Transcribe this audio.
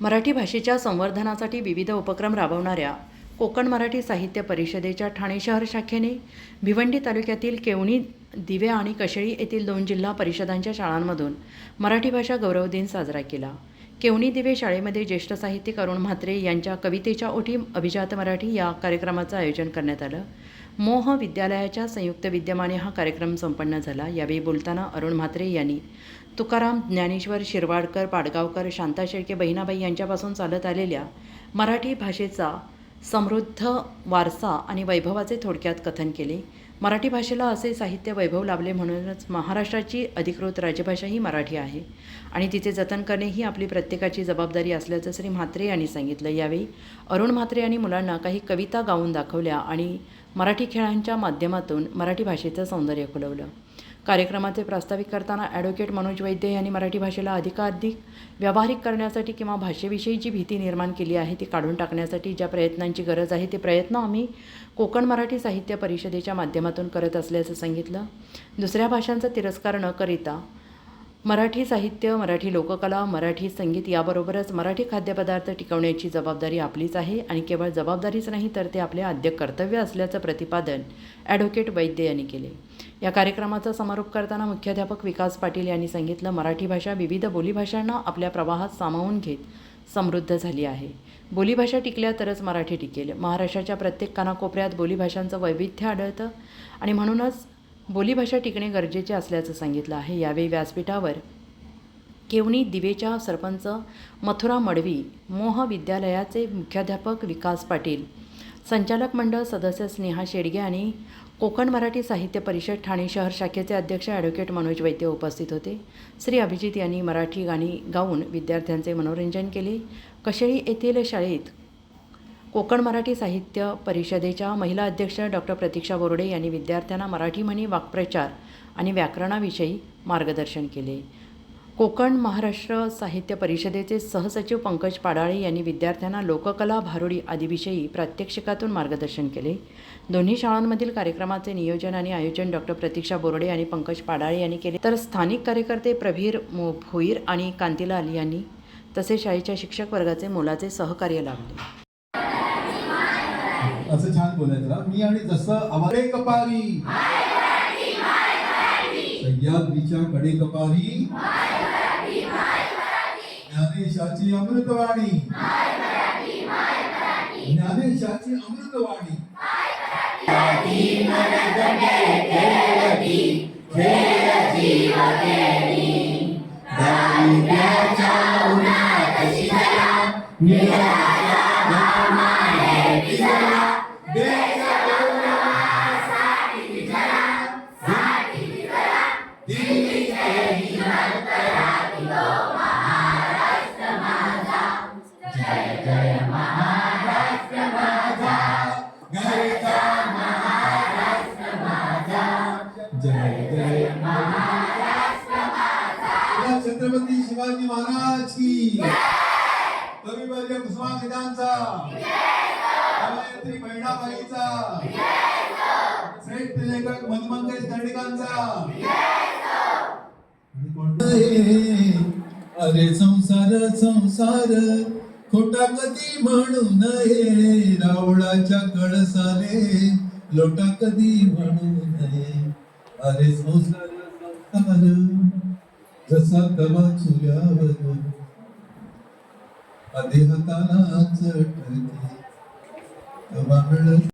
मराठी भाषेच्या संवर्धनासाठी विविध उपक्रम राबवणाऱ्या कोकण मराठी साहित्य परिषदेच्या ठाणे शहर शाखेने भिवंडी तालुक्यातील केवणी दिवे आणि कशेळी येथील दोन जिल्हा परिषदांच्या शाळांमधून मराठी भाषा गौरव दिन साजरा केला. केवणी दिवे शाळेमध्ये ज्येष्ठ साहित्यिक अरुण म्हात्रे यांच्या कवितेच्या ओठी अभिजात मराठी या कार्यक्रमाचं आयोजन करण्यात आलं. मोह विद्यालयाच्या संयुक्त विद्यमाने हा कार्यक्रम संपन्न झाला. यावेळी बोलताना अरुण म्हात्रे यांनी तुकाराम ज्ञानेश्वर शिरवाडकर पाडगावकर शांता शेळके बहिणाबाई यांच्यापासून चालत आलेल्या मराठी भाषेचा समृद्ध वारसा आणि वैभवाचे थोडक्यात कथन केले. मराठी भाषेला असे साहित्य वैभव लाभले म्हणूनच महाराष्ट्राची अधिकृत राजभाषा ही मराठी आहे. आणि तिचे जतन करणे ही आपली प्रत्येकाची जबाबदारी असल्याचं श्री म्हात्रे यांनी सांगितलं. यावेळी अरुण म्हात्रे यांनी मुलांना काही कविता गाऊन दाखवल्या आणि मराठी खेळांच्या माध्यमातून मराठी भाषेचं सौंदर्य खुलवलं कार्यक्रमाचे प्रास्ताविक करताना ॲडव्होकेट मनोज वैद्य यांनी मराठी भाषेला अधिकाधिक व्यावहारिक करण्यासाठी किंवा भाषेविषयी जी भीती निर्माण केली आहे ती काढून टाकण्यासाठी ज्या प्रयत्नांची गरज आहे ते प्रयत्न आम्ही कोकण मराठी साहित्य परिषदेच्या माध्यमातून करत असल्याचं सांगितलं. दुसऱ्या भाषांचा तिरस्कार न करिता मराठी साहित्य मराठी लोककला मराठी संगीत याबरोबरच मराठी खाद्यपदार्थ टिकवण्याची जबाबदारी आपलीच आहे आणि केवळ जबाबदारीच नाही तर ते आपले आद्य कर्तव्य असल्याचं प्रतिपादन ॲडव्होकेट वैद्य यांनी केले. या कार्यक्रमाचा समारोप करताना मुख्याध्यापक विकास पाटील यांनी सांगितलं मराठी भाषा विविध बोलीभाषांना आपल्या प्रवाहात सामावून घेत समृद्ध झाली आहे. बोलीभाषा टिकल्या तरच मराठी टिकेल. महाराष्ट्राच्या प्रत्येक कानाकोपऱ्यात बोलीभाषांचं वैविध्य आढळतं आणि म्हणूनच बोलीभाषा टिकणे गरजेचे असल्याचं सांगितलं आहे. यावेळी व्यासपीठावर केवणी दिवेच्या सरपंच मथुरा मडवी मोह विद्यालयाचे मुख्याध्यापक विकास पाटील संचालक मंडळ सदस्य स्नेहा शेडगे आणि कोकण मराठी साहित्य परिषद ठाणे शहर शाखेचे अध्यक्ष ॲडव्होकेट मनोज वैद्य उपस्थित होते. श्री अभिजित यांनी मराठी गाणी गाऊन विद्यार्थ्यांचे मनोरंजन केले. कशेळी येथील शाळेत कोकण मराठी साहित्य परिषदेच्या महिला अध्यक्ष डॉक्टर प्रतीक्षा बोर्डे यांनी विद्यार्थ्यांना मराठी म्हणी वाक्प्रचार आणि व्याकरणाविषयी मार्गदर्शन केले. कोकण महाराष्ट्र साहित्य परिषदेचे सहसचिव पंकज पाडाळे यांनी विद्यार्थ्यांना लोककला भारुडी आदीविषयी प्रात्यक्षिकातून मार्गदर्शन केले. दोन्ही शाळांमधील कार्यक्रमाचे नियोजन आणि आयोजन डॉक्टर प्रतीक्षा बोर्डे आणि पंकज पाडाळे यांनी केले. तर स्थानिक कार्यकर्ते प्रभीर मो भोईर आणि कांतीलाल यांनी तसेच शाळेच्या शिक्षक वर्गाचे मोलाचे सहकार्य लाभले. असं छान बोलायचं मी आणि जसं कपारी सह्याद्रीच्या कडे कपारी ज्ञानेशाची अमृतवाणी ज्ञानेशाची अमृतवाणी Yeah. जय जय महाराज छत्रपती शिवाजी महाराज की कविवर्य कुसुमाग्रजांचा. कवयत्री बहिणाबाईचा श्रेष्ठ लेखक मनमंगेश दंडिकांचा आणि अरे संसार संसार. खोटा कधी म्हणू नये रावळाच्या कळसाने. लोटा कधी म्हणू नये. अरे संसार संसार जसा तवा चुल्यावर आधी हाताला चटके तवा मिळत